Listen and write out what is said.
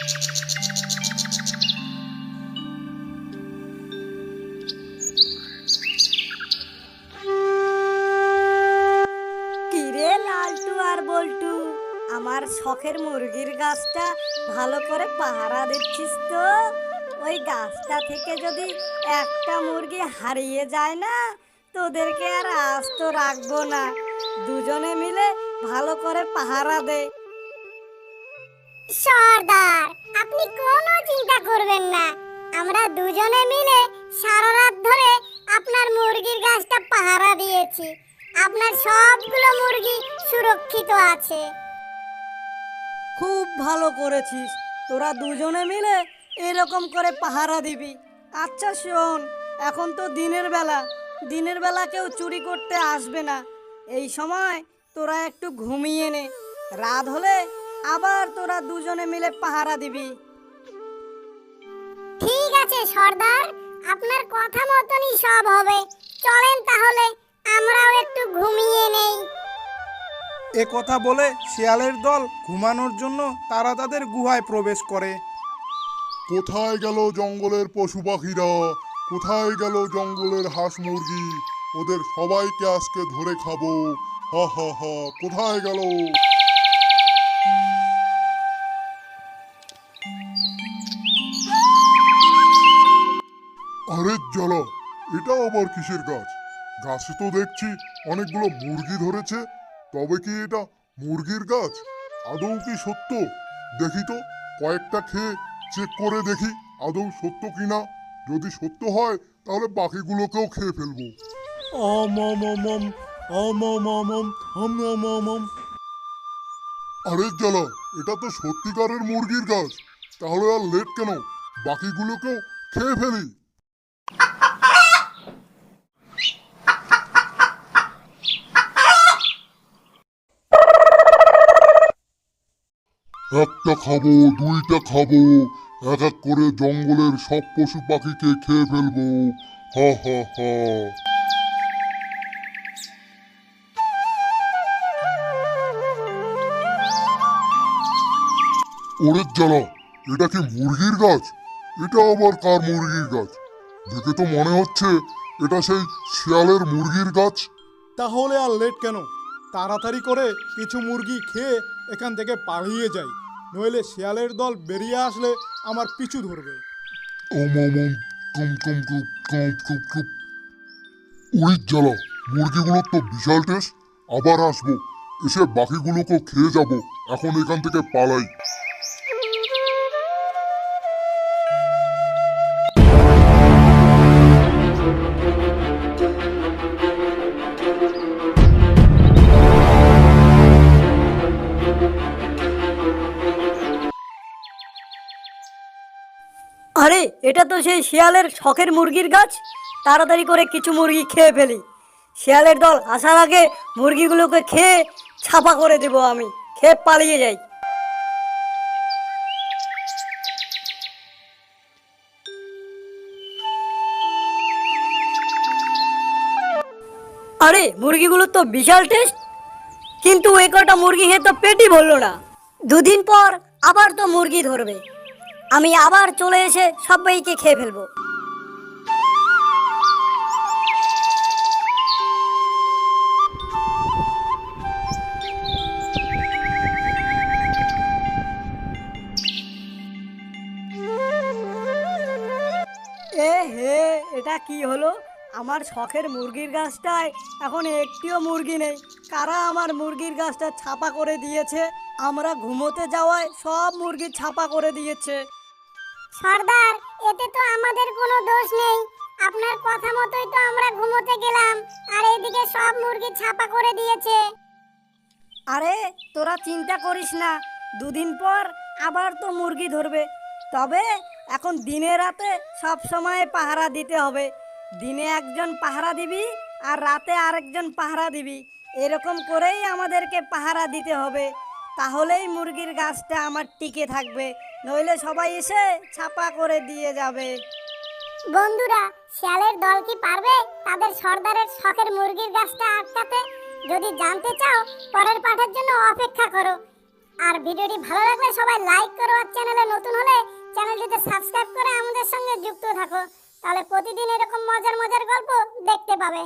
কিরে লালটু আর বল্টু, আমার শখের মুরগির গাছটা ভালো করে পাহারা দিচ্ছিস তো? ওই গাছটা থেকে যদি একটা মুরগি হারিয়ে যায় না, তোদেরকে আর আস্ত রাখব না। দুজনে মিলে ভালো করে পাহারা দে। সর্দার, আপনি কোনো চিন্তা করবেন না। আমরা দুজনে মিলে সারা রাত ধরে আপনার মুরগির গাছটা পাহারা দিয়েছি। আপনার সবগুলো মুরগি সুরক্ষিত আছে। খুব ভালো করেছিস। তোরা দুজনে মিলে এরকম করে পাহারা দিবি। আচ্ছা শোন, এখন তো দিনের বেলা। দিনের বেলা কেউ চুরি করতে আসবে না। এই সময় তোরা একটু ঘুমিয়ে নে। রাত হলে আবার তোরা দুজনে মিলে পাহারা দিবি। ঠিক আছে সর্দার। আপনার কথা মতনই সব হবে। চলেন তাহলে আমরাও একটু ঘুমিয়ে নেই। এ কথা বলে শিয়ালের দল ঘুমানোর জন্য তারা তাদের গুহায় প্রবেশ করে। কোথায় গেল জঙ্গলের পশু পাখিরা? কোথায় গেল জঙ্গলের হাঁস মুরগি? ওদের সবাইকে আজকে ধরে খাব। হা হা হা কোথায় গেল? আরে জ্বালা এটা আবার কিসের গাছ গাছে তো দেখছি অনেকগুলো মুরগি ধরেছে তবে কি এটা মুরগির গাছ আদৌ কি সত্য দেখি তো কয়েকটা খেয়ে চেক করে দেখি আদৌ সত্য কিনা যদি সত্য হয় তাহলে বাকিগুলোকেও খেয়ে ফেলব। আরে জ্বালা এটা তো সত্যিকারের মুরগির গাছ তাহলে আর লেট কেন বাকিগুলোকেও খেয়ে ফেলি একটা খাব, দুইটা খাব, এক এক করে জঙ্গলের সব পশু পাখিকে খেয়ে ফেলব। হা হা হা। ওরে জ্বালা এটা কি মুরগির গাছ? এটা আবার কার মুরগির গাছ? দেখে তো মনে হচ্ছে এটা সেই শিয়ালের মুরগির গাছ। তাহলে আর লেট কেন? তাড়াতাড়ি করে কিছু মুরগি খেয়ে এখান থেকে পালিয়ে যাই। নইলে শিয়ালের দল বেরিয়ে আসলে আমার পিছু ধরবে। মুরগিগুলোর তো বিশাল টেস্ট। আবার আসব, এসে বাকিগুলোকে খেয়ে যাব। এখন এখান থেকে পালাই। আরে, এটা তো সেই শিয়ালের শখের মুরগির গাছ। তাড়াতাড়ি করে কিছু মুরগি খেয়ে ফেলি। শিয়ালের দল আসার আগে মুরগিগুলোকে খেয়ে ছাপা করে দেব আমি। খেয়ে পালিয়ে যাই। আরে মুরগিগুলো তো বিশাল টেস্ট। কিন্তু এ কটা মুরগি খেয়ে তো পেটই ভরলো না। দুদিন পর আবার তো মুরগি ধরবে। আমি আবার চলে এসে সবাইকে খেয়ে ফেলব। এ হে, এটা কি হলো? আমার শখের মুরগির গাছটায় এখন একটিও মুরগি নেই। কারা আমার মুরগির গাছটা ছাপা করে দিয়েছে? আমরা ঘুমোতে যাওয়ায় সব মুরগি ছাপা করে দিয়েছে। সর্দার, এতে তো আমাদের কোনো দোষ নেই। আপনার কথা মতোই তো আমরা ঘুমোতে গেলাম, আর এদিকে সব মুরগি ছাপা করে দিয়েছে। আরে, তোরা চিন্তা করিস না, দুদিন পর আবার তো মুরগি ধরবে। তবে এখন দিনে রাতে সব সময় পাহারা দিতে হবে। দিনে একজন পাহারা দিবি, আর রাতে আরেকজন পাহারা দিবি। এরকম করেই আমাদেরকে পাহারা দিতে হবে। তাহলেই মুরগির গাছটা আমার টিকে থাকবে, নইলে সবাই এসে ছাপা করে দিয়ে যাবে। বন্ধুরা, শিয়ালের দল কি পারবে? তাদের সর্দারের শখের মুরগির গাছটা আটকাতে? যদি জানতে চাও, পরের পাঠের জন্য অপেক্ষা করো। আর ভিডিওটি ভালো লাগলে সবাই লাইক করো আর চ্যানেলে নতুন হলে চ্যানেলটিতে সাবস্ক্রাইব করে আমাদের সঙ্গে যুক্ত থাকো। তাহলে প্রতিদিন এরকম মজার মজার গল্প দেখতে পাবে।